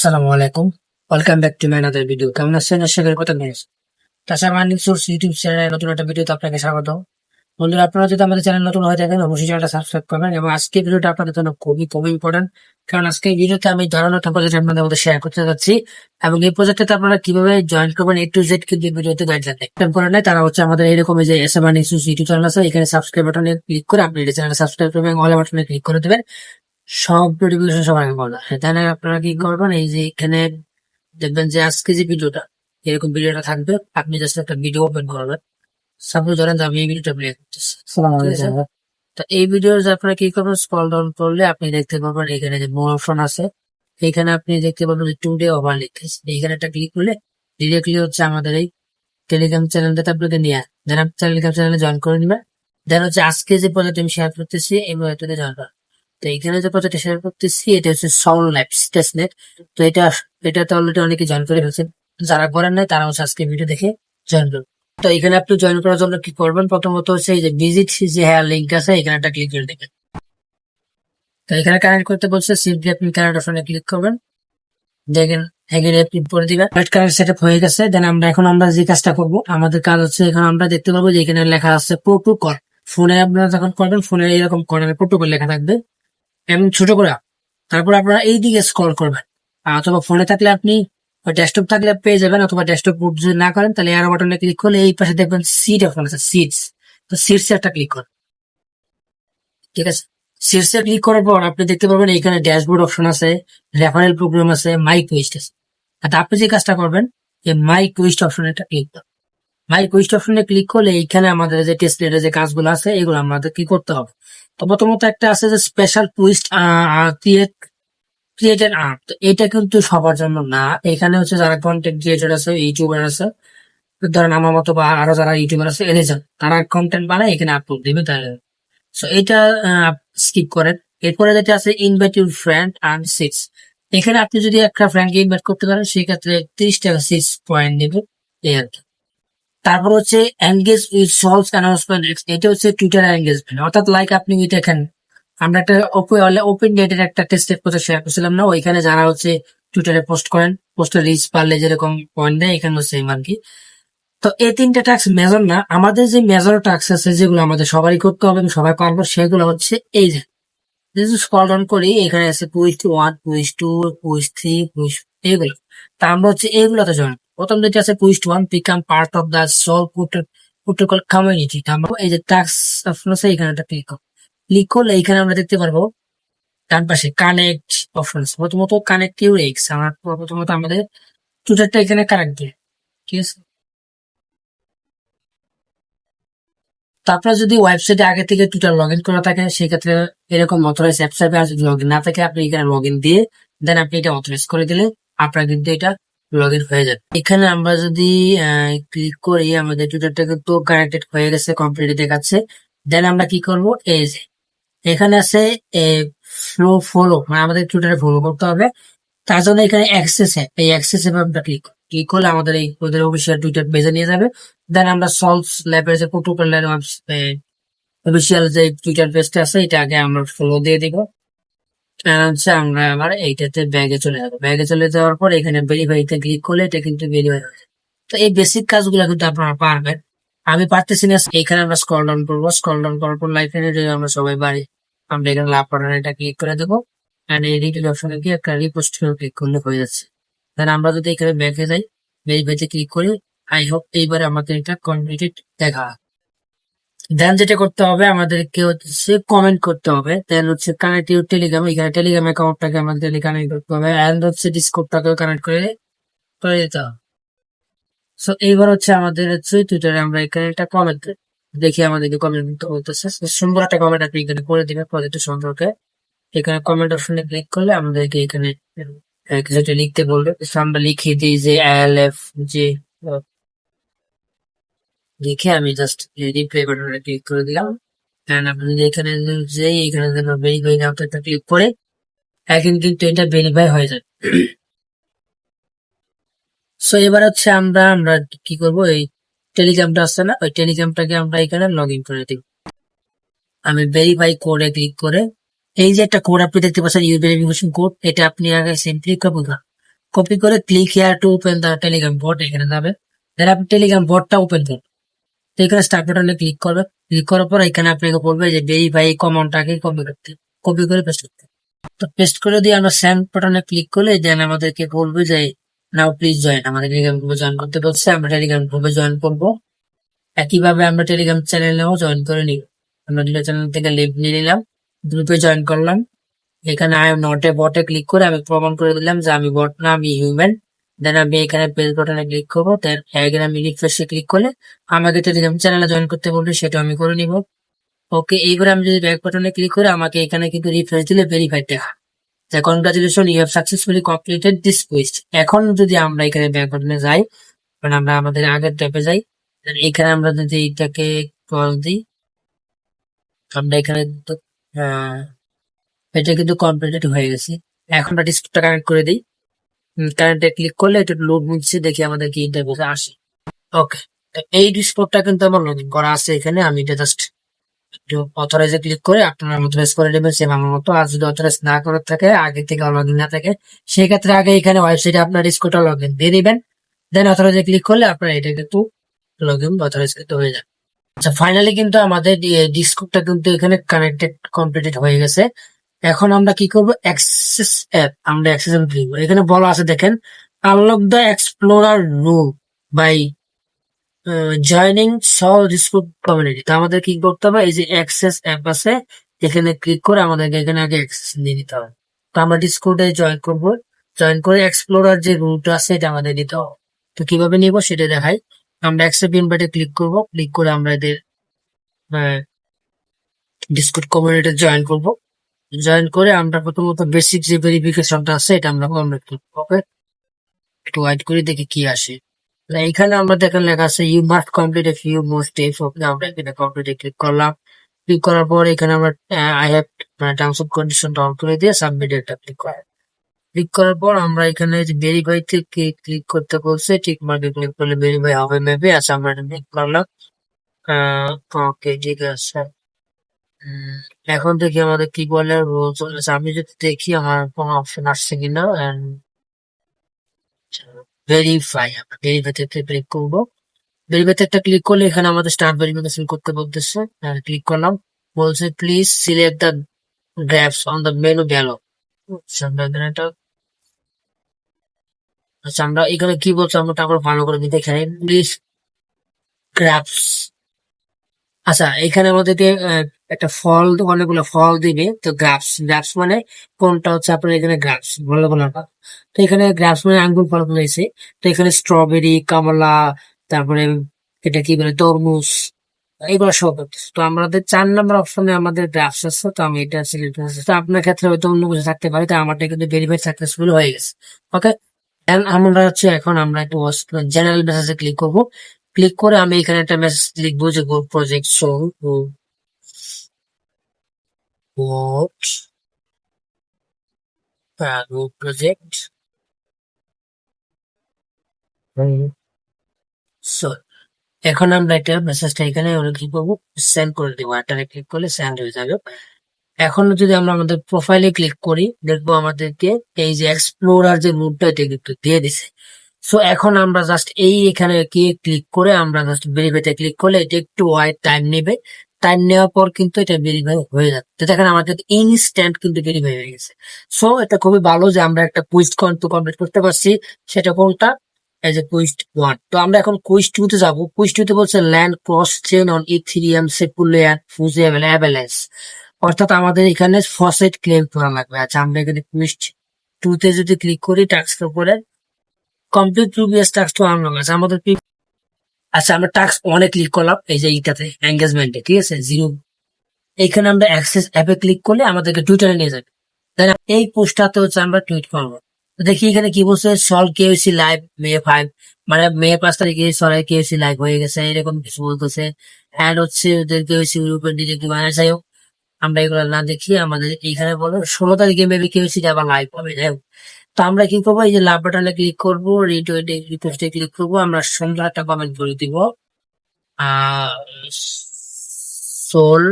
আসসালামু আলাইকুম। Welcome back to my another video কেমন আছেন? আশা করি কথা নিয়ে তাছাড়া মার্নিং সোর্স ইউটিউব চ্যানেলে নতুন একটা ভিডিওতে আপনাকে স্বাগত। বন্ধুরা, আপনারা যদি আমাদের চ্যানেল নতুন হয়ে থাকেন, অবশ্যই চ্যানেলটা সাবস্ক্রাইব করবেন এবং আজকে ভিডিওটা আপনাদের জন্য খুবই খুবই ইম্পর্টেন্ট কারণ আজকে এই ভিডিওতে আমি ধরনের প্রজেক্ট আপনাদের মধ্যে শেয়ার করতে যাচ্ছি এবং এই প্রজেক্টে আপনারা কীভাবে জয়েন করবেন এ টু জেড কিন্তু ভিডিওতে গাইড থাকে করে নেয় তারা হচ্ছে আমাদের এরকম যে এস এম ইউটিউব চ্যানেল আছে, এখানে সাবস্ক্রাইব বাটনে ক্লিক করে আপনি চ্যানেল সাবস্ক্রাইব করবেন অল বাটনে ক্লিক করে দেবেন। সব নোটিফিকেশন সবার আগে পাবেন সেখানে আপনারা কি করবেন এই যে এখানে দেখবেন যে আজকে যে ভিডিওটা এরকম ভিডিওটা থাকবে আপনি জাস্ট একটা ভিডিও ওপেন করবেন। সাপোজ ধরেন যে আমি এই ভিডিওটা প্লে করতেছি। তো এই ভিডিও আপনারা কি করবেন স্ক্রল ডাউন করলে আপনি দেখতে পাবেন এখানে যে মোর অপশন আছে। এখানে আপনি দেখতে পাবেন যে টু ডে ওভার লিখেছে এখানে একটা ক্লিক করলে ডিরেক্টলি হচ্ছে আমাদের এই টেলিগ্রাম চ্যানেলটাতে আপনাকে নিয়ে দেন আপনি টেলিগ্রাম চ্যানেলে জয়েন করে নেবেন দেন হচ্ছে আজকে যে প্রজেক্ট আমি শেয়ার করতেছি এই প্রজেক্টে জয়েন করেন তো এখানে যে প্রজেক্ট শেয়ার করতেছি এটা হচ্ছে সাউন্ড ল্যাবস টেস্টনেট তো এটা এটাতে অলরেডি অনেকে জয়েন করে ফেলছেন। যারা করেন নাই, তারা হচ্ছে আজকে ভিডিও দেখে জয়েন করুন তো এখানে আপনি জয়েন করার জন্য কি করবেন? প্রথমত হচ্ছে এই যে ভিজিট যে হ্যাঁ লিঙ্ক আছে, এখানে একটা ক্লিক করে দেবেন। তো এখানে কানেক্ট করতে বলছে সিম্পলি আপনি কানেক্ট অপশনে ক্লিক করবেন। দেখেন, এখানে আপনি করে দিবেন। কানেক্ট সেট হয়ে গেছে দেন আমরা এখন আমরা যে কাজটা করব, আমাদের কাজ হচ্ছে এখন আমরা দেখতে পাবো যে এখানে লেখা আছে প্রোটোকল ফোনে আপনারা যখন করবেন, ফোনে এরকম কর্নারে প্রোটোকল লেখা থাকবে। এবং ছোট করে। তারপর আপনারা এই দিকে স্ক্রল করবেন অথবা ফোনে থাকলে আপনি ডেস্কটপ থাকলে পেয়ে যাবেন, অথবা ডেস্কটপ যদি না করেন, তাহলে এয়ার বাটনে ক্লিক করলে এই পাশে দেখবেন সিট অপশন আছে সিটস তো সিটস একটা ক্লিক করুন। ঠিক আছে? এ ক্লিক করার পর আপনি দেখতে পাবেন এখানে ড্যাশবোর্ড অপশন আছে রেফারেল প্রোগ্রাম আছে মাই কুইস্ট আছে। আর আপনি যে কাজটা করবেন যে মাই কুইস্ট অপশনে একটা ক্লিক করুন। মাই কুইস্ট অপশনে ক্লিক করলে এইখানে আমাদের যে টেস্ট যে কাজগুলো আছে, এগুলো আমাদের কি করতে হবে? প্রথমত একটা আছে যে special twist create created art এটা কিন্তু সবার জন্য না। এখানে হচ্ছে যারা কন্টেন্ট ক্রিয়েটর আছে ইউটিউবার আছে, ধরেন আমার মতো বা আরও যারা ইউটিউবার আছে, এদের যান তারা কন্টেন্ট বানায়, এখানে আপলোড দিবে তাই সো এটা স্কিপ করেন। এরপরে যেটা আছে invite your friend and six এখানে আপনি যদি একটা ফ্রেন্ডকে ইনভাইট করতে পারেন, সেক্ষেত্রে তিরিশ টাকা সিক্স পয়েন্ট নেবে এই আর কি। তারপর হচ্ছে এনগেজ উইথ সলস অ্যানাউন্সমেন্ট এটা হচ্ছে টুইটার এনগেজমেন্ট অর্থাৎ লাইক আপনি দেখেন, আমরা একটা ওপেন ডেটের একটা টেস্টের প্রজেক্ট শেয়ার করছিলাম না, ওইখানে যারা হচ্ছে টুইটারে পোস্ট করেন পোস্টের রিচ পারলে যেরকম পয়েন্ট দেয় এখানে সেম আর কি। তো এই তিনটা টাস্ক মেজর না, আমাদের যে মেজর টাস্ক আছে, যেগুলো আমাদের সবারই করতে হবে এবং সবাই পারব, সেগুলো হচ্ছে এই যে যদি স্কল ডাউন করি, এখানে আছে quiz one quiz two quiz three quiz এগুলো। তা আমরা হচ্ছে এগুলোতে জয়েন প্রথম যেটা আছে quiz one become part of the Sol protocol community আমরা এই যে টাস্ক অপশন আছে, এখানে একটা ক্লিক ক্লিক করলে এখানে আমরা দেখতে পারব ডান পাশে কানেক্ট অপশন প্রথমত কানেক্ট ইউর এক্স আমার প্রথমত আমাদের টুইটারটা এখানে কানেক্ট দিয়ে ঠিক আছে? তারপরে যদি ওয়েবসাইটে আগে থেকে টুইটার লগ ইন করা থাকে, সেক্ষেত্রে এরকম অথরাইজ অ্যাপসাইপে লগ ইন না থাকে, আপনি এখানে লগ ইন দিয়ে দেন আপনি এটা অথরাইজ করে দিলে আপনার কিন্তু এটা লগ ইন হয়ে যাবে। এখানে আমরা যদি ক্লিক করি, আমাদের টুইটারটা কিন্তু কানেক্টেড হয়ে গেছে কমপ্লিট দেখাচ্ছে দেন আমরা কি করব? এই যে, এখানে আছে ফ্লো ফলো মানে আমাদের টুইটারে ফলো করতে হবে। তার জন্য এখানে অ্যাক্সেস অ্যাপ এই অ্যাক্সেস অ্যাপ আমরা ক্লিক ক্লিক করলে আমাদের এই, ওদের অফিসিয়াল টুইটার পেজে নিয়ে যাবে। দেন আমরা সলভস ল্যাবের যে প্রোটোকল অফিসিয়াল যে টুইটার পেজটা আছে এটা আগে আমরা ফলো দিয়ে দিব। হচ্ছে আমরা আবার এইটাতে ব্যাগে চলে যাব। ব্যাগে চলে যাওয়ার পর এখানে ভেরিফাইতে ক্লিক করলে এটা কিন্তু ভেরিফাই হয়ে তো এই বেসিক কাজগুলো কিন্তু আপনারা পারবেন। আমি পারতেছি না এখানে আমরা স্কল ডাউন করব। স্কল ডাউন করার পর লাইফ এনে আমরা সবাই বাড়ি, আমরা এখানে লাভ করার এটা ক্লিক করে দেবো। অ্যান্ড এই রিটেল অপশনে গিয়ে একটা রিপোস্ট ক্লিক করলে হয়ে যাচ্ছে। দেন আমরা যদি এখানে ব্যাকে যাই ভেরিফাইতে ক্লিক করি আই হোপ এইবারে আমাদের এটা কমপ্লিটেড দেখা। দেন যেটা করতে হবে, আমাদেরকে হচ্ছে কমেন্ট করতে হবে। দেন হচ্ছে কানেক্ট ইউর টেলিগ্রাম এখানে টেলিগ্রাম অ্যাকাউন্টটাকে আমাদের কানেক্ট করতে হবে। অ্যান্ড হচ্ছে ডিসকোডটাকেও কানেক্ট করে করে দিতে হবে। সো এইবার হচ্ছে আমাদের হচ্ছে টুইটারে আমরা এখানে একটা কমেন্ট দেখি আমাদেরকে কমেন্ট বলতেছে। সুন্দর একটা কমেন্ট আপনি এখানে করে দিবেন প্রজেক্ট সম্পর্কে। এখানে কমেন্ট অপশনে ক্লিক করলে আমাদেরকে এখানে কিছুটা লিখতে বলবে। আমরা লিখে দিই যে এল এফ যে লিখে আমি জাস্ট রিপ্লাই বাটনে ক্লিক করে দিলাম। এন্ড আপনি যদি এখানে যে এখানে যেন ভেরিফাই নামটা ক্লিক করে, এখন কিন্তু এটা ভেরিফাই হয়ে যাবে। সো এবার হচ্ছে আমরা আমরা কি করব? এই টেলিগ্রামটা আসছে না? ওই টেলিগ্রামটাকে আমরা এখানে লগ ইন করে দিব। আমি ভেরিফাই কোডে ক্লিক করে, এই যে একটা কোড আপনি দেখতে পাচ্ছেন ইউর ভেরিফিকেশন কোড এটা আপনি আগে সিম্পলি করবেন কপি করে click here to open the Telegram bot এখানে যাবে। দেন আপনি টেলিগ্রাম বটটা ওপেন করুন। তো এখানে স্টার্ট বাটনে ক্লিক করবে। ক্লিক করার পর এখানে আপনাকে বলবে যে ভেরিফাই কমনটাকে কপি করতে। কপি করে পেস্ট করতে। তো পেস্ট করে দিয়ে আমরা সেন্ড বাটনে ক্লিক করলে দেন আমাদেরকে বলবে যে নাও প্লিজ জয়েন আমাদের টেলিগ্রাম গ্রুপে জয়েন করতে বলছে, আমরা টেলিগ্রাম গ্রুপে জয়েন করব। একইভাবে আমরা টেলিগ্রাম চ্যানেলেও জয়েন করে নিই আমরা টেলিগ্রাম চ্যানেল থেকে লিভ নিয়ে নিলাম গ্রুপে জয়েন করলাম। এখানে আই এম নট এ বটে ক্লিক করে আমি প্রমাণ করে দিলাম যে আমি বট না, আমি হিউম্যান দেন আমি এখানে পেজ বাটনে ক্লিক করব। দেন এখানে আমি রিফ্রেশে ক্লিক করলে আমাকে টেলিগ্রাম চ্যানেলে জয়েন করতে বলবে, সেটা আমি করে নিব। ওকে এইবারে আমি যদি ব্যাক বাটনে ক্লিক করে আমাকে এখানে কিন্তু রিফ্রেশ দিলে ভেরিফাইড দেখা যে congratulation you have successfully completed this quest এখন যদি আমরা এখানে ব্যাক বাটনে যাই মানে আমরা আমাদের আগের ট্যাপে যাই এখানে আমরা যদি এটাকে কল দিই, আমরা এখানে কিন্তু এটা কিন্তু কমপ্লিটেড হয়ে গেছে। এখন আমরা ডিসপ্লেটা কানেক্ট করে দিই। কারেন্টে ক্লিক করলে এটা লোড নিচ্ছে দেখি আমাদের কি ইন্টারভিউতে আসে। ওকে এই ডিসপ্লেটা কিন্তু আমার লগ করা আছে এখানে। আমি এটা জাস্ট একটু অথরাইজে ক্লিক করে আপনারা অথরাইজ করে নেবেন সেম আমার মতো। আর যদি অথরাইজ না করে থাকে, আগে থেকে লগ ইন না থাকে সেই ক্ষেত্রে আগে এখানে ওয়েবসাইটে আপনার ডিসকোটা লগ ইন দিয়ে দিবেন। দেন অথরাইজে ক্লিক করলে আপনার এটা কিন্তু লগ ইন অথরাইজ করতে হয়ে যাবে। আচ্ছা ফাইনালি কিন্তু আমাদের ডিসকোডটা কিন্তু এখানে কানেক্টেড কমপ্লিটেড হয়ে গেছে। এখন আমরা কি করব? অ্যাক্সেস অ্যাপ আমরা অ্যাক্সেস অ্যাপ দিব এখানে বলা আছে, দেখেন unlock the explorer room by joining Sol Discord community তো আমাদের কি করতে হবে? এই যে অ্যাক্সেস অ্যাপ আছে, এখানে ক্লিক করে আমাদেরকে এখানে আগে অ্যাক্সেস দিয়ে দিতে হবে। তো আমরা ডিসকোডে জয়েন করব। জয়েন করে এক্সপ্লোরার যে রুট আছে, এটা আমাদের দিতে হবে। তো কীভাবে নিব সেটা দেখাই। আমরা অ্যাকসেপ্ট ইনভাইটে ক্লিক করব। ক্লিক করে আমরা এদের ডিসকোড কমিউনিটি জয়েন করব। জয়েন করে আমরা প্রথমত বেসিক যে ভেরিফিকেশনটা আছে, এটা আমরা কমপ্লিট করব, ওকে? একটু ওয়াইট করে দেখি কি আসে। তো এইখানে আমরা দেখেন লেখা আছে you must complete a few more steps okay? আমরা এখানে কমপ্লিটে ক্লিক করলাম। ক্লিক করার পর এখানে আমরা আই হ্যাভ মানে টার্মস অফ কন্ডিশন অন করে দিয়ে সাবমিট একটা ক্লিক করা ক্লিক করার পর আমরা এখানে যে ভেরিফাই ক্লিক করতে বলছে, ঠিক মার্কে ক্লিক করলে ভেরিফাই হবে মেবি আচ্ছা আমরা ক্লিক করলাম। ওকে ঠিক আছে। এখন দেখি আমাদের কি বলে রোল চলেছে আমি যদি দেখি আমার কোনো অপশন আসছে কিনা ভেরিফাই আমরা ভেরিফাইতে ক্লিক করব। ভেরিফাইতে একটা ক্লিক করলে এখানে আমাদের স্টার্ট ভেরিফিকেশন করতে বলতেছে। ক্লিক করলাম, বলছে please select the graphs on the menu below এটা আচ্ছা আমরা এখানে কি বলছে, আমরা তারপর ভালো করে দিতে এখানে প্লিজ গ্রাফস আচ্ছা এখানে আমাদেরকে একটা ফল অনেকগুলো ফল দিবে, তো গ্রাফস গ্রাফস মানে কোনটা হচ্ছে আপনার এখানে গ্রাফস ভালো বলাটা তো এখানে গ্রাফস মানে আঙ্গুর ফল রয়েছে, তো এখানে স্ট্রবেরি কমলা, তারপরে এটা কি বলে, তরমুজ, এগুলো সব। তো আমাদের চার নম্বর অপশনে আমাদের গ্রাফস আছে, তো আমি এটা সিলেক্ট করেছি। তো আপনার ক্ষেত্রে হয়তো অন্য কিছু থাকতে পারে, তো আমারটা কিন্তু ভেরিফাই সাকসেসফুল হয়ে গেছে। ওকে আমরা হচ্ছে এখন আমরা একটু জেনারেল মেসেজে ক্লিক করব। ক্লিক করে আমি এখানে একটা মেসেজ লিখব যে go project show what go project so এখন আমরা একটা মেসেজটা এখানে আমরা কি করব সেন্ড করে দেবো। একটা ক্লিক করলে সেন্ড হয়ে যাবে। এখন যদি আমরা আমাদের প্রোফাইলে ক্লিক করি দেখব আমাদেরকে এই যে এক্সপ্লোরার যে রুটটা এটা কিন্তু দিয়ে দিছে। সো এখন আমরা জাস্ট এই এখানে কি ক্লিক করে আমরা জাস্ট ভেরিফাইতে ক্লিক করলে এটা একটু ওয়াইড টাইম নেবে। টাইম নেওয়ার পর কিন্তু এটা ভেরিফাই হয়ে যাচ্ছে। দেখেন আমাদের ইনস্ট্যান্ট কিন্তু ভেরিফাই হয়ে গেছে। সো এটা খুবই ভালো যে আমরা একটা কুইজ কিন্তু কমপ্লিট করতে পারছি। সেটা কোনটা? এই এ কুইজ ওয়ান তো আমরা এখন কুইজ টু তে যাব। কুইজ টু তে বলছে land cross chain on Ethereum secular fungible Avalanche অর্থাৎ আমাদের এখানে ফসেট ক্লেম করা লাগবে। আচ্ছা আমরা এখানে কুইজ টু তে যদি ক্লিক করি টাস্কের উপরে complete previous task to unlock আছে আমাদের আচ্ছা আমরা টাস্ক ওয়ানে ক্লিক করলাম, এই যে এইটাতে এঙ্গেজমেন্টে ঠিক আছে? জিরো এইখানে আমরা অ্যাক্সেস অ্যাপে ক্লিক করলে আমাদেরকে টুইটারে নিয়ে যাবে। তাই এই পোস্টটাতে হচ্ছে আমরা টুইট করব। দেখি এখানে কি বলছে সল কেউসি লাইভ মে ফাইভ মানে মে পাঁচ তারিখে সরাই কেউসি লাইভ হয়ে গেছে, এরকম কিছু বলতেছে। অ্যাড হচ্ছে ওদের কেউসি দিকে কি বানায় যাই হোক, আমরা এগুলো না দেখি আমাদের এইখানে বলো, ষোলো তারিখে মেবি কেউসি আবার লাইভ হবে, যাই হোক। তো আমরা কি করব? এই যে লাভ বাটনে ক্লিক করব রিটুইটে রিপোস্টে ক্লিক করব, আমরা সুন্দর একটা কমেন্ট করে দিব। Soul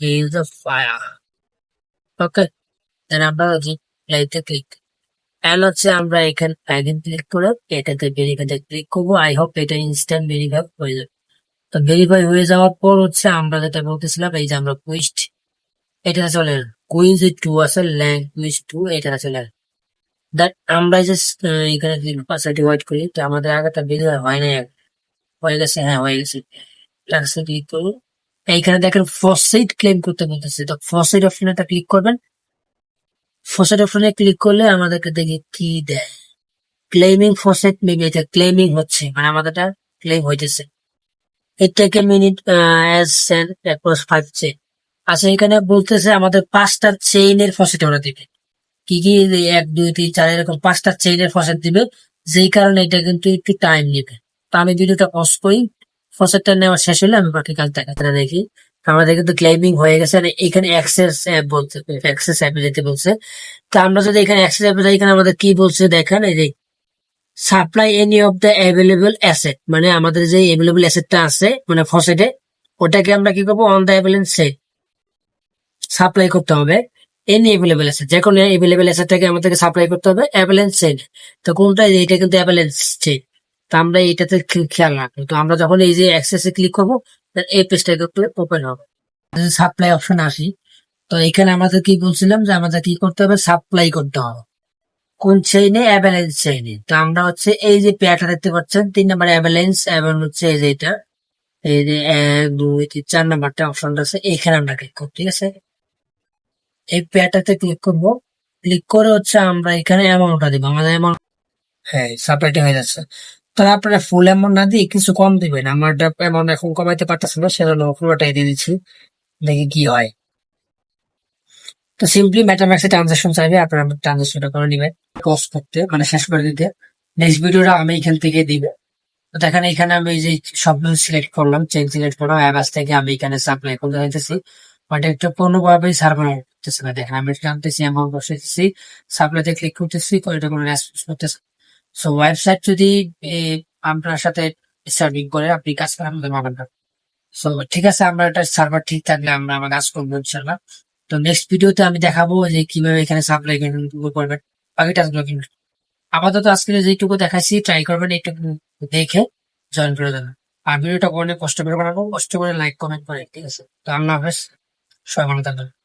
is the fire okay then আমরা লাইভে ক্লিক এন্ড হচ্ছে আমরা এখানে প্যাকেট ক্লিক করে এটাতে ভেরিফাইতে ক্লিক করব। আই হোপ এটা ইনস্ট্যান্ট ভেরিফাই হয়ে যাবে। তো ভেরিফাই হয়ে যাওয়ার পর হচ্ছে আমরা যেটা বলতেছিলাম, এই যে আমরা কুইস্ট এটা চলে কুইজ টু আছে ল্যাঙ্গুয়েজ টু এটা চলে। দ্যাট আমরা যে এখানে পাশাটি হোয়াইট করি, তো আমাদের আগেটা ভেরিফাই হয় না হয়ে গেছে হ্যাঁ হয়ে গেছে। করব। এইখানে দেখেন ফসেট ক্লেম করতে বলতেছে। তো ফসেট অপশনে একটা ক্লিক করবেন। ফসেট অপশনে ক্লিক করলে আমাদেরকে দেখি কি দেয়। ক্লেমিং ফসেট মেবি এটা ক্লেমিং হচ্ছে। মানে আমাদেরটা ক্লেম হইতেছে। এটাকে mint as send across five chain আচ্ছা এখানে বলতেছে আমাদের পাঁচটা চেইনের ফসেট ওরা দিবে কি কি এক, দুই, তিন, চার, এরকম পাঁচটা চেইনের ফসেট দিবে। যেই কারণে এটা কিন্তু একটু টাইম নেবে। তো আমি ভিডিওটা পজ করি। ফসেটটা নেওয়া শেষ হলে আমি বাকি কাজ দেখাতে দেখি আমাদের কিন্তু ক্লেমিং হয়ে গেছে। এখানে অ্যাক্সেস অ্যাপ বলতে অ্যাক্সেস অ্যাপে যেতে বলছে। তো আমরা যদি এখানে অ্যাক্সেস অ্যাপে যাই, এখানে আমাদের কি বলছে দেখেন? এই যে supply any of the available asset মানে আমাদের যে অ্যাভেলেবল অ্যাসেটটা আছে মানে ফসেটে ওটাকে আমরা কি করব? অন দ্য অ্যাভেলেন্স সাপ্লাই করতে হবে। এনি অ্যাভেলেবল অ্যাসেট যে কোনো অ্যাভেলেবল অ্যাসেটটাকে আমাদেরকে সাপ্লাই করতে হবে। অ্যাভেলেন্স সেট তো কোনটা? এটা কিন্তু অ্যাভেলেন্স সেট তো আমরা এটাতে খেয়াল রাখব। তো আমরা যখন এই যে অ্যাক্সেসে ক্লিক করব এই পেজটা ওপেন হবে। সাপ্লাই অপশন আসি, তো এখানে আমাদের কি বলছিলাম যে আমাদের কি করতে হবে? সাপ্লাই করতে হবে। কোন চেইনে অ্যাভেলেন্স চেইনে তো আমরা হচ্ছে এই যে পেয়ারটা দেখতে পাচ্ছেন, তিন নাম্বার অ্যাভেলেন্স এবং হচ্ছে এই যে এটা। এই যে এক, দুই, তিন, চার নাম্বারটা অপশনটা আছে। এখানে আমরা ক্লিক করব, ঠিক আছে? এই পেয়ারটাতে ক্লিক করব। ক্লিক করে হচ্ছে আমরা এখানে অ্যামাউন্টটা দিব। আমাদের অ্যামাউন্ট হ্যাঁ সাপ্লাইটা হয়ে যাচ্ছে। তাহলে আপনারা ফুল অ্যামাউন্ট না দিয়ে কিছু কম দিবেন। আমার অ্যামাউন্ট এখন কমাইতে পারতেছে না, সেজন্য পুরোটাই দিয়ে দিচ্ছি। দেখি কি হয়। তো সিম্পলি ম্যাটাম্যাক্সে ট্রানজাকশন চাইবে, আপনারা ট্রানজাকশনটা করে নেবেন। পজ করতে মানে শেষ করে দিতে। নেক্সট ভিডিওটা আমি এখান থেকে দিবে। তো দেখেন, এখানে আমি যে সবগুলো সিলেক্ট করলাম চেন সিলেক্ট করলাম অ্যাবাস থেকে আমি এখানে সাপ্লাই করতে চাইতেছি। বাট একটা কোনোভাবেই সার্ভার করতেছে না। দেখেন, আমি জানতেছি অ্যামাউন্ট বসেছি সাপ্লাইতে ক্লিক করতেছি, তো এটা কোনো রেসপন্স করতেছে সো ওয়েবসাইট যদি আপনার সাথে সার্ভিং করে, আপনি কাজ করেন, আমাদের পাবেন না সো ঠিক আছে, আমরা এটা সার্ভার ঠিক থাকলে আমরা, আমার কাজ করব ইনশাল্লাহ তো নেক্সট ভিডিওতে আমি দেখাবো যে কীভাবে এখানে সাপ্লাই করবেন, বাকি টাস্কগুলো কিন্তু আপাতত আজকে যেটুকু দেখাচ্ছি ট্রাই করবেন, একটু দেখে জয়েন করে দেবেন। আর ভিডিওটা অনেক কষ্ট করে বানাবো, কষ্ট করে লাইক কমেন্ট করে, ঠিক আছে। তো আল্লাহ হাফেজ, সবাই ভালো থাকবেন।